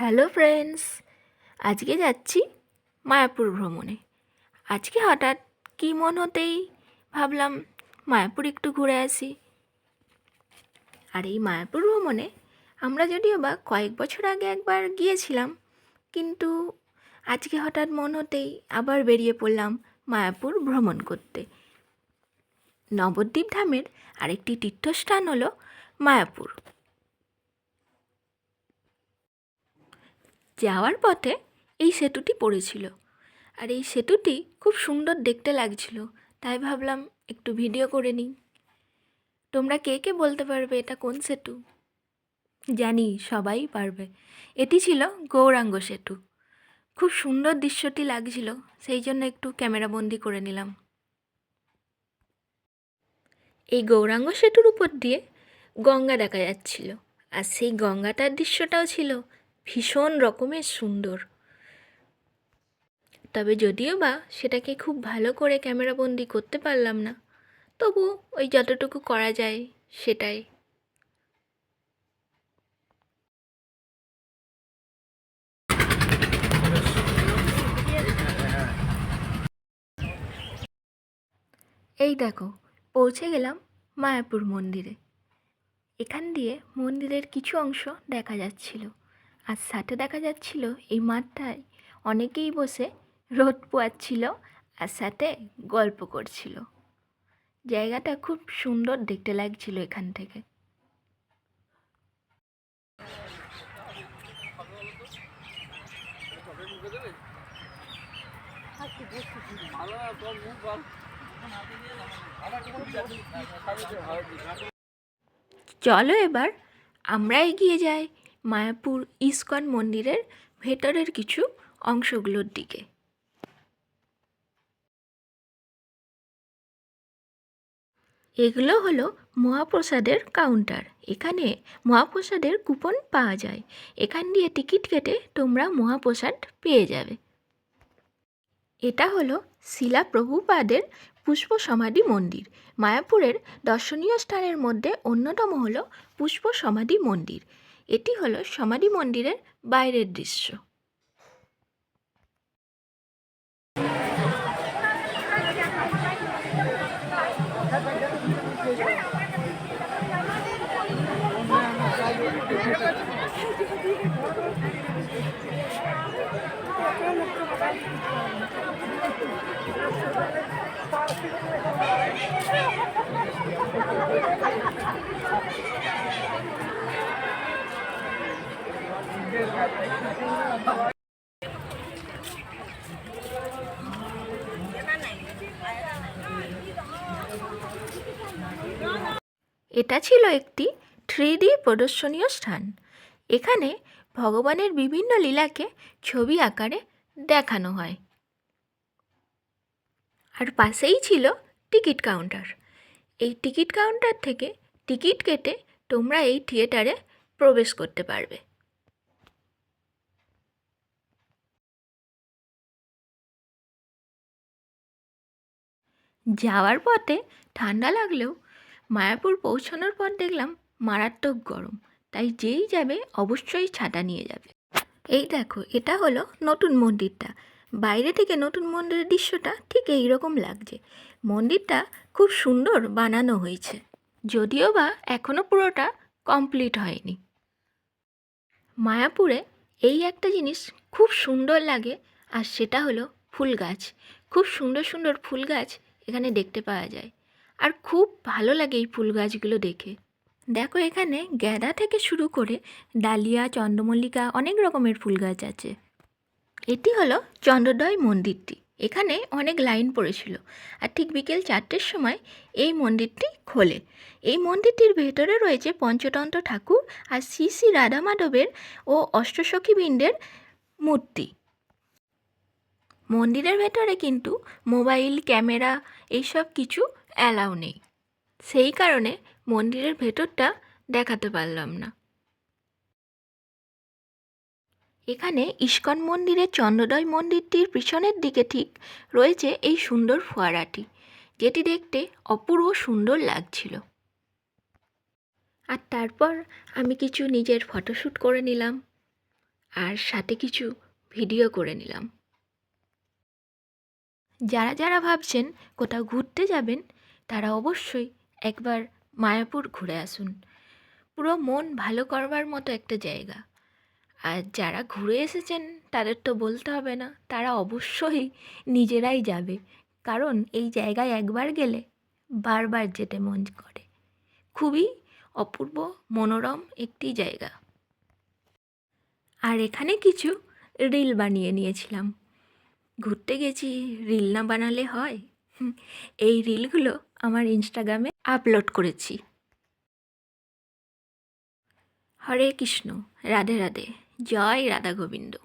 Hello friends, আজকে যাচ্ছি মায়াপুর ভ্রমণে। আজকে হঠাৎ কী মন হতেই ভাবলাম মায়াপুর একটু ঘুরে আসি। আর এই মায়াপুর ভ্রমণে আমরা যদিও বা কয়েক বছর আগে একবার গিয়েছিলাম, কিন্তু আজকে হঠাৎ মন হতেই আবার বেরিয়ে পড়লাম মায়াপুর ভ্রমণ করতে। নবদ্বীপ ধামের আরেকটি তীর্থস্থান হলো মায়াপুর। যাওয়ার পথে এই সেতুটি পড়েছিল। আর এই সেতুটি খুব সুন্দর দেখতে লাগছিল, তাই ভাবলাম একটু ভিডিও করে নিই। তোমরা কে কে বলতে পারবে এটা কোন সেতু? জানি, সবাই পারবে। এটি ছিল গৌরাঙ্গ সেতু। খুব সুন্দর দৃশ্যটি লাগছিল, সেই জন্য একটু ক্যামেরাবন্দি করে নিলাম। এই গৌরাঙ্গ সেতুর উপর দিয়ে গঙ্গা দেখা যাচ্ছিল। আর সেই গঙ্গাটার দৃশ্যটাও ছিল ভীষণ রকমের সুন্দর। তবে যদিও বা সেটাকে খুব ভালো করে ক্যামেরাবন্দি করতে পারলাম না, তবু ওই যতটুকু করা যায় সেটাই। এই দেখো, পৌঁছে গেলাম মায়াপুর মন্দিরে। এখান দিয়ে মন্দিরের কিছু অংশ দেখা যাচ্ছিল। আর সাথে দেখা যাচ্ছিল এই মাঠটায় অনেকেই বসে রোদ পোয়াচ্ছিল আর সাথে গল্প করছিল। জায়গাটা খুব সুন্দর দেখতে লাগছিল এখান থেকে। চলো এবার আমরা এগিয়ে যাই। মায়াপুর ইস্কন মন্দিরের ভেতরের কিছু অংশগুলোর দিকে। এগুলো হলো মহাপ্রসাদের কাউন্টার। এখানে মহাপ্রসাদের কুপন পাওয়া যায়। এখান দিয়ে টিকিট কেটে তোমরা মহাপ্রসাদ পেয়ে যাবে। এটা হলো শিলা প্রভুপাদের পুষ্প সমাধি মন্দির। মায়াপুরের দর্শনীয় স্থানের মধ্যে অন্যতম হলো পুষ্প সমাধি মন্দির। এটি হলো সমাধি মন্দিরের বাইরের দৃশ্য। এটা ছিল একটি থ্রি ডি প্রদর্শনীয় স্থান। এখানে ভগবানের বিভিন্ন লীলাকে ছবি আকারে দেখানো হয়। আর পাশেই ছিল টিকিট কাউন্টার। এই টিকিট কাউন্টার থেকে টিকিট কেটে তোমরা এই থিয়েটারে প্রবেশ করতে পারবে। যাওয়ার পথে ঠান্ডা লাগলেও মায়াপুর পৌঁছানোর পর দেখলাম মারাত্মক গরম। তাই যেই যাবে অবশ্যই ছাতা নিয়ে যাবে। এই দেখো, এটা হলো নতুন মন্দিরটা। বাইরে থেকে নতুন মন্দিরের দৃশ্যটা ঠিক এই রকম লাগছে। মন্দিরটা খুব সুন্দর বানানো হয়েছে। যদিও বা এখনও পুরোটা কমপ্লিট হয়নি। মায়াপুরে এই একটা জিনিস খুব সুন্দর লাগে, আর সেটা হলো ফুল গাছ। খুব সুন্দর সুন্দর ফুল গাছ এখানে দেখতে পাওয়া যায়। আর খুব ভালো লাগে এই ফুল গাছগুলো দেখে। দেখো এখানে গ্যাদা থেকে শুরু করে ডালিয়া, চন্দ্রমল্লিকা অনেক রকমের ফুল গাছ আছে। এটি হলো চন্দ্রোদয় মন্দিরটি। এখানে অনেক লাইন পড়েছিল। আর ঠিক বিকেল চারটের সময় এই মন্দিরটি খোলে। এই মন্দিরটির ভেতরে রয়েছে পঞ্চতন্ত্র ঠাকুর আর শ্রী শ্রী রাধা মাধবের ও অষ্টসখীবৃন্দের মূর্তি। মন্দিরের ভেতরে কিন্তু মোবাইল, ক্যামেরা এইসব কিছু অ্যালাউ নেই। সেই কারণে মন্দিরের ভেতরটা দেখাতে পারলাম না। এখানে ইস্কন মন্দিরের চন্দ্রোদয় মন্দিরটির পিছনের দিকে ঠিক রয়েছে এই সুন্দর ফোয়ারাটি, যেটি দেখতে অপূর্ব সুন্দর লাগছিল। আর তারপর আমি কিছু নিজের ফটোশ্যুট করে নিলাম, আর সাথে কিছু ভিডিও করে নিলাম। যারা যারা ভাবছেন কোথাও ঘুরতে যাবেন, তারা অবশ্যই একবার মায়াপুর ঘুরে আসুন। পুরো মন ভালো করবার মতো একটা জায়গা। আর যারা ঘুরে এসেছেন, তাদের তো বলতে হবে না, তারা অবশ্যই নিজেরাই যাবে। কারণ এই জায়গায় একবার গেলে বারবার যেতে মন করে। খুবই অপূর্ব, মনোরম একটি জায়গা। আর এখানে কিছু রিল বানিয়ে নিয়েছিলাম। ঘুরতে গেছি রিল না বানালে হয়। এই রিলগুলো আমার ইনস্টাগ্রামে আপলোড করেছি। হরে কৃষ্ণ, রাধে রাধে, জয় রাধা গোবিন্দ।